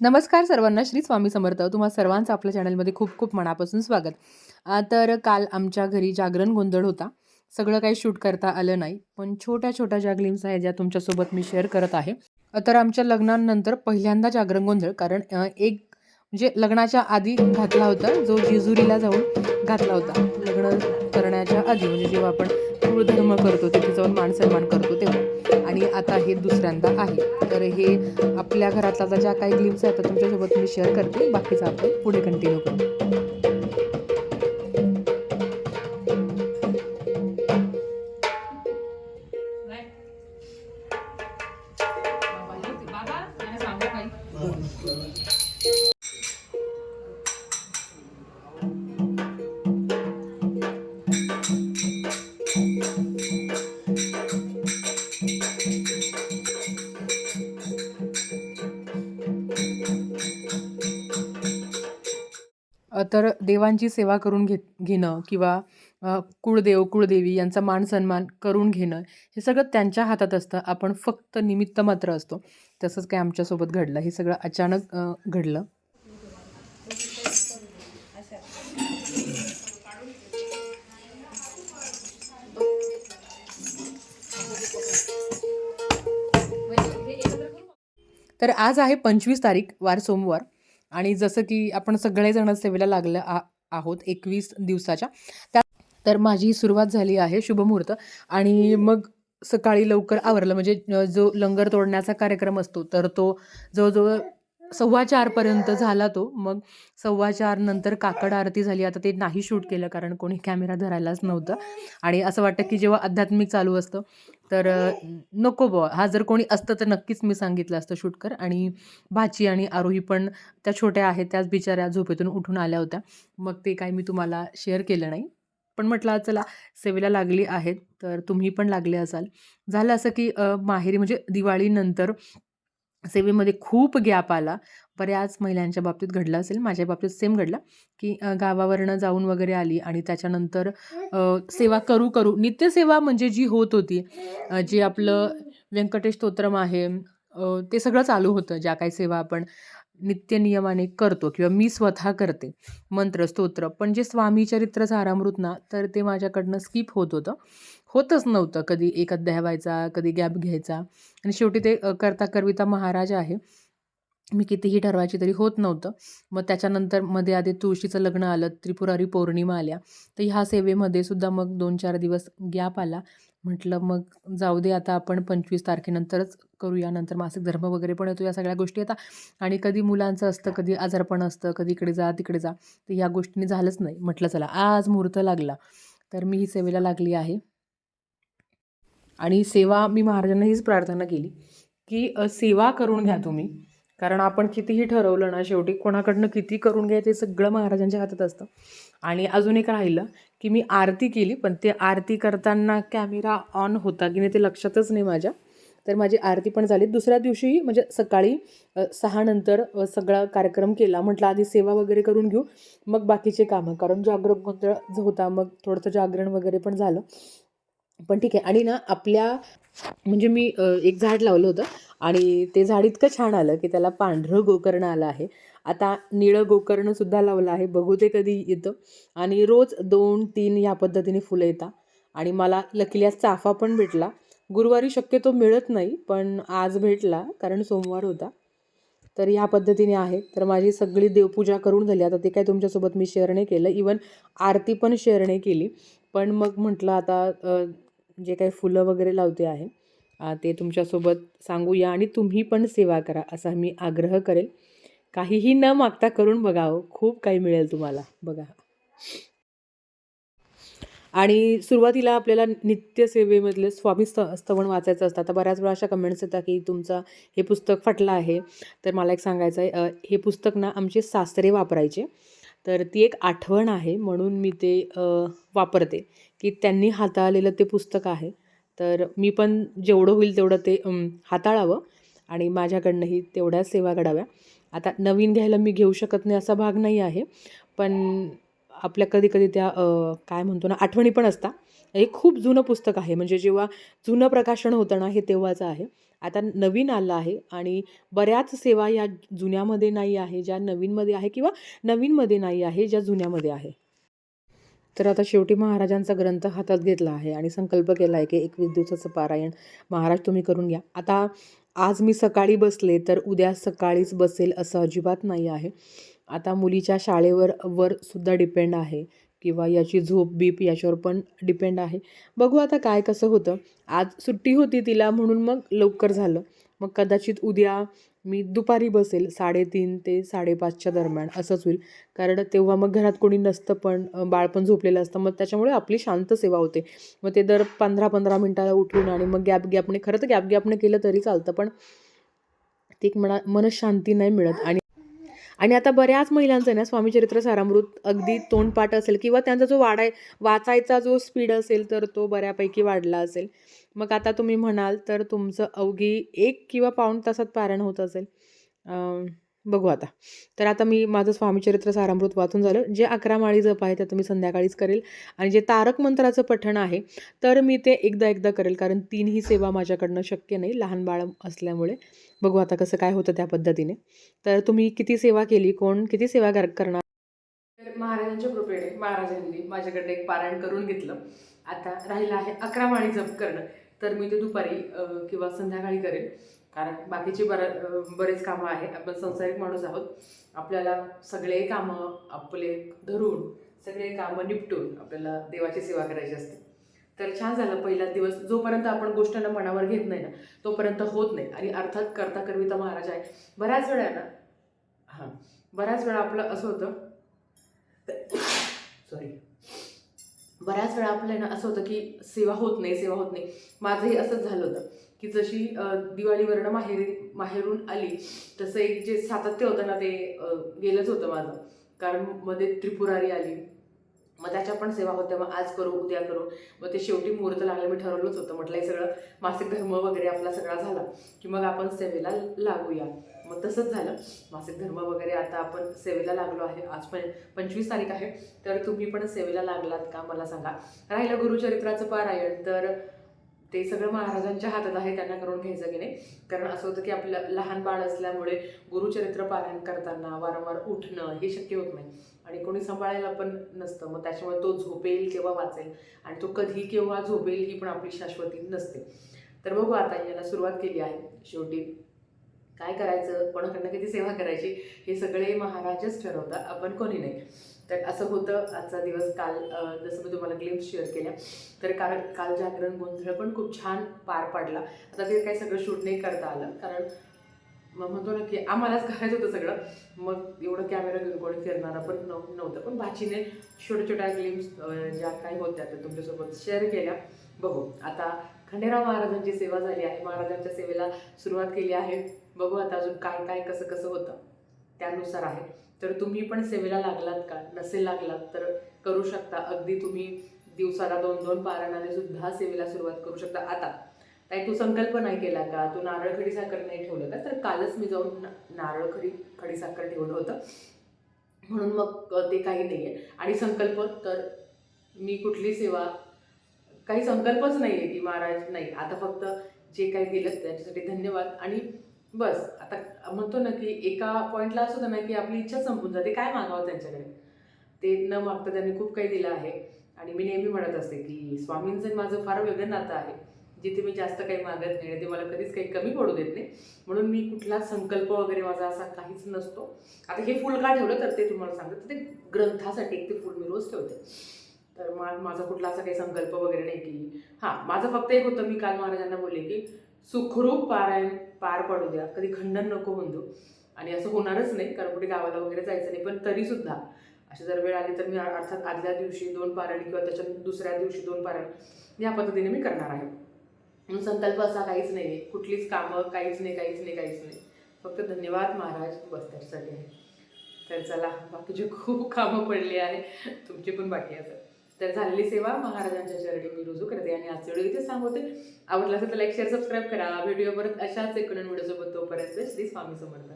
नमस्कार सर्वांना श्री स्वामी समर्थ. तुम्हा सर्वांचं आपल्या चॅनलमध्ये खूप खूप मनापासून स्वागत. तर काल आमच्या घरी जागरण गोंधळ होता. सगळं काही शूट करता आलं नाही. पण छोट्या छोट्या ज्या ग्लिम्स आहेत ज्या तुमच्यासोबत मी शेअर करत आहे तर आमच्या लग्नानंतर पहिल्यांदा जागरण गोंधळ. कारण एक म्हणजे लग्नाच्या आधी घातला होता जो जेजुरीला जाऊन घातला होता. लग्न करण्याच्या आधी म्हणजे जेव्हा आपण कुळधर्म करतो तिथे जाऊन मान सन्मान करतो तेव्हा. आणि आता हे दुसऱ्यांदा आहे. तर हे आपल्या घरातला ज्या काही ग्लिम्स आहेत त्या तुमच्यासोबत मी शेअर करते. बाकीचं आपण पुढे कंटिन्यू करू. तर देवांची सेवा करून घेत घेणं किंवा कुळदेव कुळदेवी यांचा मान सन्मान करून घेणं हे सगळं त्यांच्या हातात असतं. आपण फक्त निमित्त मात्र असतो. तसंच काय आमच्यासोबत घडलं. हे सगळं अचानक घडलं. तर आज आहे पंचवीस तारीख वार सोमवार. आणि जसं की आपण सगळेजण सेवेला लागलं आ आहोत एकवीस दिवसाच्या त्या तर माझी सुरुवात झाली आहे शुभमुहूर्त आणि मग सकाळी लवकर आवरलं. म्हणजे जो लंगर तोडण्याचा कार्यक्रम असतो तर तो जवळजवळ सव्वा चारपर्यंत झाला तो. मग सव्वा चार नंतर काकड आरती झाली. आता ते नाही शूट केलं कारण कोणी कॅमेरा धरायलाच नव्हतं. आणि असं वाटतं की जेव्हा आध्यात्मिक चालू असतं तर नको बुवा. हा जर कोणी असतं तर नक्कीच मी सांगितलं असतं शूट कर. आणि भाची आणि आरोही पण त्या छोट्या आहेत त्याच बिचाऱ्या झोपेतून उठून आल्या होत्या. मग ते काही मी तुम्हाला शेअर केलं नाही. पण म्हटलं चला सेवेला लागली आहेत तर तुम्ही पण लागले असाल. झालं असं की माहेरी म्हणजे दिवाळीनंतर सेवेमध्ये खूप गॅप आला. बऱ्याच महिलांच्या बाबतीत घडला असेल माझ्या बाबतीत सेम घडला की गावावरनं जाऊन वगैरे आली आणि त्याच्यानंतर सेवा करू करू. नित्यसेवा म्हणजे जी होत होती जे आपलं व्यंकटेश स्तोत्रम आहे ते सगळं चालू होतं ज्या काही सेवा आपण नित्यनियमाने करतो किंवा मी स्वतः करते मंत्र स्तोत्र. पण जे स्वामी चरित्र सारामृत ना तर ते माझ्याकडनं स्किप होत होतं. होतच नव्हतं कधी एक अध्याय व्हायचा कधी गॅप घ्यायचा. आणि शेवटी ते करता करविता महाराज आहे. मी कितीही ठरवायची तरी होत नव्हतं. मग त्याच्यानंतरमध्ये आधी तुळशीचं लग्न आलं त्रिपुरारी पौर्णिमा आल्या. तर ह्या सेवेमध्ये सुद्धा मग दोन चार दिवस गॅप आला. म्हटलं मग जाऊ दे आता आपण पंचवीस तारखेनंतरच करूया. नंतर मासिक धर्म वगैरे पण येतो या सगळ्या गोष्टी आता. आणि कधी मुलांचं असतं कधी आजारपण असतं कधी इकडे जा तिकडे जा. तर ह्या गोष्टीने झालंच नाही. म्हटलं चला आज मुहूर्त लागला. तर मी ही सेवेला लागली आहे. आणि सेवा मी महाराजांना हीच प्रार्थना केली की सेवा करून घ्या तुम्ही. कारण आपण कितीही ठरवलं ना शेवटी कोणाकडनं किती करून घ्या ते सगळं महाराजांच्या हातात असतं. आणि अजून एक राहिलं की मी आरती केली पण ते आरती करताना कॅमेरा ऑन होता की नाही ते लक्षातच नाही माझ्या. तर माझी आरती पण झाली. दुसऱ्या दिवशी म्हणजे सकाळी सहानंतर सहा नंतर सगळा कार्यक्रम केला. म्हटलं आधी सेवा वगैरे करून घेऊ मग बाकीचे कामं. कारण जागरण गोंधळ जो होता मग थोडंसं जागरण वगैरे पण झालं. पण ठीक आहे. आणि ना आपल्या म्हणजे मी एक झाड लावलं होतं आणि ते झाड इतकं छान आलं की त्याला पांढरं गोकर्ण आलं आहे. आता निळं गोकर्णसुद्धा लावलं आहे. बघू ते कधी येतं. आणि रोज दोन तीन ह्या पद्धतीने फुलं येतात. आणि मला लकिल्या चाफा पण भेटला. गुरुवारी शक्यतो मिळत नाही पण आज भेटला कारण सोमवार होता. तर ह्या पद्धतीने आहे. तर माझी सगळी देवपूजा करून झाली. आता ते काय तुमच्यासोबत मी शेअर नाही केलं. इवन आरती पण शेअर नाही केली. पण मग म्हटलं आता जे काही फुलं वगैरे लावते आहे ते तुमच्यासोबत सांगूया आणि तुम्ही पण सेवा करा असा मी आग्रह करेल. काहीही न मागता करून बघावं हो, खूप काही मिळेल तुम्हाला. बघा. आणि सुरुवातीला आपल्याला नित्यसेवेमधले स्वामी स्त स्तवण वाचायचं असतं. आता बऱ्याच वेळा अशा कमेंट्स येतात की तुमचं हे पुस्तक फटलं आहे तर मला एक सांगायचं आहे हे पुस्तक ना आमचे सासरे वापरायचे. तर ती एक आठवण आहे म्हणून मी ते वापरते. की त्यांनी हाताळलेलं ते पुस्तक आहे. तर मी पण जेवढं होईल तेवढं ते हाताळावं आणि माझ्याकडनंही तेवढ्याच सेवा घडाव्या. आता नवीन घ्यायला मी घेऊ शकत नाही असा भाग नाही आहे. पण आपल्या कधी कधी त्या काय म्हणतो ना आठवणी पण असतात. हे खूप जुनं पुस्तक आहे. म्हणजे जेव्हा जुनं प्रकाशन होतं ना हे तेव्हाचं आहे. आता नवीन आलं आहे आणि बऱ्याच सेवा या जुन्यामध्ये नाही आहे ज्या नवीनमध्ये आहे किंवा नवीनमध्ये नाही आहे ज्या जुन्यामध्ये आहे. तर आता शेवटी महाराजांचा ग्रंथ हातात घेतला आहे आणि संकल्प केला आहे की एकवीस दिवसाचं पारायण महाराज तुम्ही करून घ्या. आता आज मी सकाळी बसले तर उद्या सकाळीच बसेल असं अजिबात नाही आहे. आता मुलीच्या शाळेवर वर सुद्धा डिपेंड आहे. किंवा याची झोप बीप याच्यावर पण डिपेंड आहे. बघू आता काय कसं होतं. आज सुट्टी होती तिला म्हणून मग लवकर झालं. मग कदाचित उद्या मी दुपारी बसेल साडेतीन ते साडेपाचच्या दरम्यान असंच होईल. कारण तेव्हा मग घरात कोणी नसतं पण बाळ पण झोपलेलं असतं. मग त्याच्यामुळे आपली शांत सेवा होते. मग ते दर पंधरा पंधरा मिनटाला उठून आणि मग गॅप गॅपने खरं तर गॅप गॅपने केलं तरी चालतं पण ती एक मना मनशांती नाही मिळत. आणि आणि आता बऱ्याच महिलांचं आहे ना स्वामीचरित्र सारामृत अगदी तोंडपाठ असेल किंवा त्यांचा जो वाढाय वाचायचा जो स्पीड असेल तर तो बऱ्यापैकी वाढला असेल. मग आता तुम्ही म्हणाल तर तुमचं अवघी एक किंवा पाऊण तासात पारायण होत असेल. बघू आता. तर आता मी माझं स्वामीचरित्र सारामृत वाचून झालं. जे अकरा माळी जप आहे ते आता मी संध्याकाळीच करेल. आणि जे तारक मंत्राचं पठण आहे तर मी ते एकदा एकदा करेल. कारण तीनही सेवा माझ्याकडनं शक्य नाही लहान बाळ असल्यामुळे. बघू आता कसं काय होतं त्या पद्धतीने. तर तुम्ही किती सेवा केली कोण किती सेवा कर करणार? तर महाराजांच्या कृपेने महाराजांनी माझ्याकडनं एक पारायण करून घेतलं. आता राहिलं आहे अकरा माळी जप करणं. तर मी ते दुपारी किंवा संध्याकाळी करेन कारण बाकीची बरं बरेच कामं आहे आपण संसारिक माणूस आहोत. आपल्याला सगळे कामं आपले धरून सगळे कामं निपटून आपल्याला देवाची सेवा करायची असते. तर छान झालं पहिला दिवस. जोपर्यंत आपण गोष्टींना मनावर घेत नाही ना तोपर्यंत होत नाही. आणि अर्थात करता करविता महाराज आहे. बऱ्याच वेळा ना हां बऱ्याच वेळा आपलं असं होतं सॉरी बऱ्याच वेळा आपलं ना असं होतं की सेवा होत नाही सेवा होत नाही. माझंही असंच झालं होतं. की जशी अं, दिवाळीवरनं माहेरी माहेरून आली तसं एक जे सातत्य होतं ना ते गेलंच होतं माझं. कारण मध्ये त्रिपुरारी आली. मग त्याच्या पण सेवा होत्या. मग आज करू उद्या करू. मग ते शेवटी मुहूर्त लागलं. मी ठरवलंच होतं. म्हटलं हे सगळं मासिक धर्म वगैरे आपला सगळा झाला की मग आपण सेवेला लागूया. मग तसंच झालं. मासिक धर्म वगैरे आता आपण सेवेला लागलो आहे. आज पण पंचवीस तारीख आहे. तर तुम्ही पण सेवेला लागलात का? मला सांगा. राहिलं गुरुचरित्राचं पारायण. तर ते सगळं महाराजांच्या हातात आहे त्यांना करून घ्यायचं की नाही. कारण असं होतं की आपलं लहान बाळ असल्यामुळे गुरुचरित्र पारायण करताना वारंवार उठणं हे शक्य होत नाही. आणि कोणी सांभाळायला पण नसतं मग त्याच्यामुळे तो झोपेल केव्हा वाचेल आणि तो कधी केव्हा झोपेल ही पण आपली शाश्वती नसते. तर बघू आता याला सुरुवात केली आहे शेवटी. काय करायचं? कोणाकडनं किती सेवा करायची? हे सगळे महाराजच ठरवतात आपण कोणी नाही. तर असं होतं. आजचा दिवस काल जसं मी तुम्हाला ग्लिम्स शेअर केल्या. तर कारण काल जागरण गोंधळ पण खूप छान पार पाडला. आता ते काही सगळं शूट नाही करता आलं. कारण मग म्हणतो ना की आम्हालाच करायचं होतं सगळं. मग एवढं कॅमेरा घेऊन कोणी फिरणारा पण नव्हतं. पण भाचीने छोट्या छोट्या ग्लिम्स ज्या काही होत्या त्या तुमच्यासोबत शेअर केल्या. बघू. आता खंडेराव महाराजांची सेवा झाली आहे. महाराजांच्या सेवेला सुरुवात केली आहे. बघू आता अजून काय काय कसं कसं होतं. त्यानुसार आहे. तर तुम्ही पण सेवेला लागलात का? नसेल लागलात तर करू शकता. अगदी तुम्ही दिवसाला दोन दोन पारणाने सुद्धा सेवेला सुरुवात करू शकता. आता ताई तू संकल्प नाही केला का? तू नारळ खडी साखर नाही ठेवलं का? तर कालच मी जाऊन नारळ खडी खडी साखर ठेवलं होतं. म्हणून मग ते काही नाही आहे आणि संकल्प तर मी कुठली सेवा काही संकल्पच नाही आहे की महाराज नाही. आता फक्त जे काही दिलं त्याच्यासाठी धन्यवाद. आणि बस आता म्हणतो ना की एका पॉईंटला असं होतं ना की आपली इच्छा संपून जाते काय मागावं त्यांच्याकडे? ते न मागता त्यांनी खूप काही दिलं आहे. आणि मी नेहमी म्हणत असते की स्वामींचं माझं फार वेगळं नातं आहे. जिथे मी जास्त काही मागत नाही आणि ते मला कधीच काही कमी पडू देत नाही. म्हणून मी कुठला संकल्प वगैरे माझा असा काहीच नसतो. आता हे फुल का ठेवलं तर ते तुम्हाला सांगतं. तर ते ग्रंथासाठी एक ते फुल मी रोज ठेवते. तर मा माझा कुठला असा काही संकल्प वगैरे नाही की हां माझं फक्त एक होतं मी काल महाराजांना बोलले की सुखरूप पारायण पार पडू द्या कधी खंडन नको होऊन आणि असं होणारच नाही कारण कुठे गावाला वगैरे जायचं नाही पण तरीसुद्धा अशी जर वेळ आली तर मी अर्थात आदल्या दिवशी दोन पारायण किंवा त्याच्या दुसऱ्या दिवशी दोन पारायण या पद्धतीने मी करणार आहे. संकल्प असा काहीच नाही आहे. कुठलीच कामं काहीच नाही काहीच नाही काहीच नाही. फक्त धन्यवाद महाराज बस त्याच्यासाठी आहे. तर चला बाकीचे खूप कामं पडली आहे. तुमची पण बाकी असं तर झालेली सेवा महाराजांच्या चरणी मी रुजू करते आणि आजच्या व्हिडिओ इथे सांगते आवडला असेल तर लाईक शेअर सबस्क्राईब करा. व्हिडिओ परत अशाच एकूण व्हिडिओसोबत तोपर्यंत श्री स्वामी समर्थ.